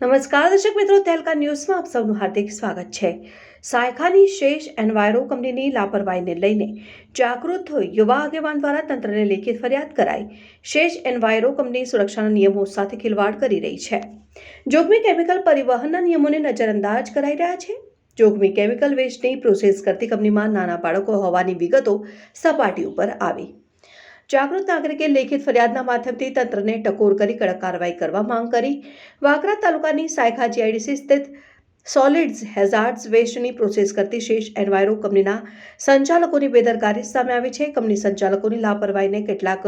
નમસ્કાર દર્શક મિત્રો તહેલકા ન્યૂઝમાં આપ સૌનું હાર્દિક સ્વાગત છે. સાયખાની શેષ એન્વાયરો કંપનીની લાપરવાહીને લઈને જાગૃત યુવા આગેવાન દ્વારા તંત્રને લેખિત ફરિયાદ કરાઈ. શેષ એન્વાયરો કંપની સુરક્ષાના નિયમો સાથે ખિલવાડ કરી રહી છે. જોખમી કેમિકલ પરિવહનના નિયમોને નજરઅંદાજ કરાઈ રહ્યા છે. જોખમી કેમિકલ વેસ્ટની પ્રોસેસ કરતી કંપનીમાં નાના બાળકો હોવાની વિગતો સપાટી ઉપર આવી. જાગૃત નાગરિકે લેખિત ફરિયાદના માધ્યમથી તંત્રને ટકોર કરી કડક કાર્યવાહી કરવા માંગ કરી. વાગરા તાલુકાની સાયખા જીઆઈડીસી સ્થિત સોલિડ્સ હેઝાર્ડ્સ વેસ્ટની પ્રોસેસ કરતી શેષ એન્વાયરો કંપનીના સંચાલકોની બેદરકારી સામે આવી છે. કંપની સંચાલકોની લાપરવાહીને કેટલાક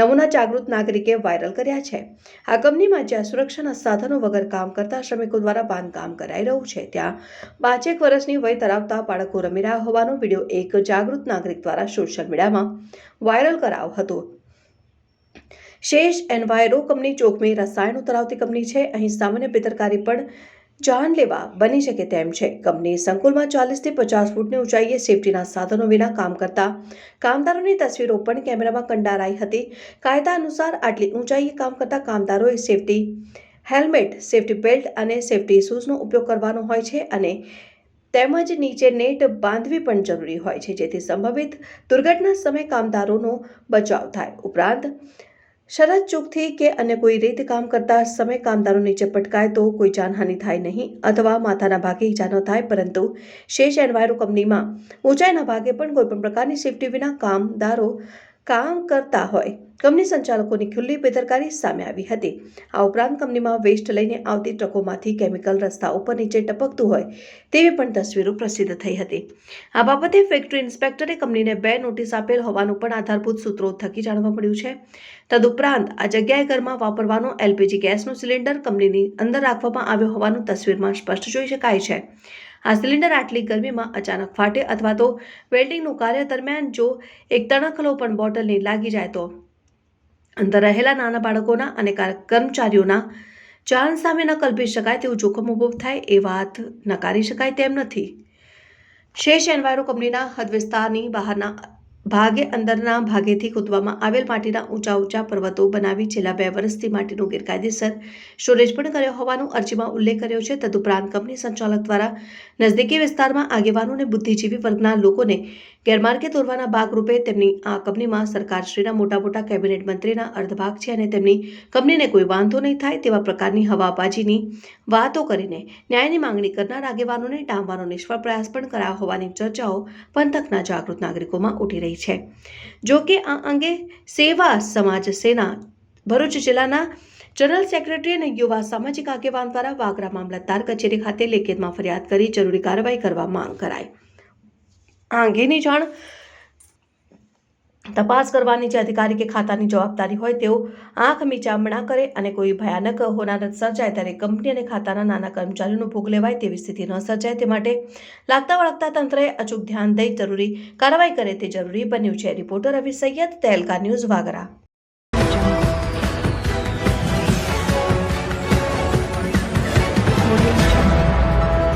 નમૂના જાગૃત નાગરિકે વાયરલ કર્યા છે. આ કંપનીમાં જ્યાં સુરક્ષાના સાધનો વગર કામ કરતા શ્રમિકો દ્વારા બાંધકામ કરાઈ રહ્યું છે, ત્યાં પાંચેક વર્ષની વય ધરાવતા બાળકો રમી રહ્યા હોવાનો વીડિયો એક જાગૃત નાગરિક દ્વારા સોશિયલ મીડિયામાં વાયરલ કરાયો હતો. શેષ એન્વાયરો કંપની ચોકમી રસાયણો ધરાવતી કંપની છે. અહીં સામાન્ય બેદરકારી પણ જાનલેવા બની શકે તેમ છે. કંપની સંકુલમાં ચાલીસથી પચાસ ફૂટની ઊંચાઈએ સેફટીના સાધનો વિના કામ કરતા કામદારોની તસવીરો પણ કેમેરામાં કંડારાઈ હતી. કાયદા અનુસાર આટલી ઊંચાઈએ કામ કરતા કામદારોએ સેફટી હેલ્મેટ, સેફટી બેલ્ટ અને સેફટી શૂઝનો ઉપયોગ કરવાનો હોય છે અને તેમજ નીચે નેટ બાંધવી પણ જરૂરી હોય છે, જેથી સંભવિત દુર્ઘટના સમયે કામદારોનો બચાવ થાય. ઉપરાંત શરત ચૂકથી કે અન્ય કોઈ રીતે કામ કરતા સમય કામદારો નીચે પટકાય તો કોઈ જાનહાનિ થાય નહીં અથવા માથાના ભાગે ઈજા ન થાય, પરંતુ શેષ એન્વાયરો કંપનીમાં ઊંચાઈના ભાગે પણ કોઈપણ પ્રકારની સેફટી વિના કામદારો કામ કરતા હોય. કંપની સંચાલકોની ખુલ્લી બેદરકારી સામે આવી હતી. આ ઉપરાંત કંપનીમાં વેસ્ટ લઈને આવતી ટ્રકોમાંથી કેમિકલ રસ્તા ઉપર નીચે ટપકતું હોય તેવી પણ તસવીરો પ્રસિદ્ધ થઈ હતી. આ બાબતે ફેક્ટરી ઇન્સ્પેક્ટરે કંપનીને બે નોટિસ આપેલ હોવાનું પણ આધારભૂત સૂત્રો થકી જાણવા મળ્યું છે. તદુપરાંત આ જગ્યાએ ઘરમાં વાપરવાનો એલપીજી ગેસનો સિલિન્ડર કંપનીની અંદર રાખવામાં આવ્યો હોવાનું તસવીરમાં સ્પષ્ટ જોઈ શકાય છે. આ સિલિન્ડર આટલી ગરમીમાં અચાનક ફાટે અથવા તો વેલ્ડિંગનું કાર્ય દરમિયાન જો એક તણખલો પણ બોટલની લાગી જાય તો. અંદર રહેલા નાના બાળકોના અને કર્મચારીઓના જાન સામે ન કલ્પી શકાય તેવું જોખમ ઊભું થાય એ વાત નકારી શકાય તેમ નથી. શેષ એન્વાયરો કંપનીના હદ વિસ્તારની બહારના ભાગે અંદરના ભાગેથી ખોદવામાં આવેલ માટીના ઊંચા ઊંચા પર્વતો બનાવી છેલ્લા બે વર્ષથી માટીનો ગેરકાયદેસર સ્ટોરેજ પણ કર્યો હોવાનું અરજીમાં ઉલ્લેખ કર્યો છે. તદુપરાંત કંપની સંચાલક દ્વારા નજદીકી વિસ્તારમાં આગેવાનો અને બુદ્ધિજીવી વર્ગના લોકોને ગેરમાર્ગે દોરવાના ભાગરૂપે તેમની આ કંપનીમાં સરકારશ્રીના મોટા મોટા કેબિનેટ મંત્રીના અર્ધભાગ છે અને તેમની કંપનીને કોઈ વાંધો નહીં થાય તેવા પ્રકારની હવાબાજીની વાતો કરીને ન્યાયની માંગણી કરનાર આગેવાનોને ડામવાનો નિષ્ફળ પ્રયાસ પણ કરાયો હોવાની ચર્ચાઓ પંથકના જાગૃત નાગરિકોમાં ઉઠી રહી છે. જો કે આ અંગે સેવા સમાજ સેના, ભરૂચ જિલ્લાના જનરલ સેક્રેટરી અને યુવા સામાજિક આગેવાન દ્વારા વાગરા મામલતદાર કચેરી ખાતે લેખિતમાં ફરિયાદ કરી જરૂરી કાર્યવાહી કરવા માંગ કરાઈ. આ અંગેની જાણ તપાસ કરવાની જે અધિકારી કે ખાતાની જવાબદારી હોય તેઓ આંખ મીચામણા કરે અને કોઈ ભયાનક હોનારત સર્જાય ત્યારે કંપની અને ખાતાના નાના કર્મચારીઓનો ભોગ લેવાય તેવી સ્થિતિ ન સર્જાય તે માટે લાગતા વળગતા તંત્રએ અચૂક ધ્યાન દઈ જરૂરી કાર્યવાહી કરે તે જરૂરી બન્યું છે. Reporter Ravi Sayyed Tehelka news Vagra.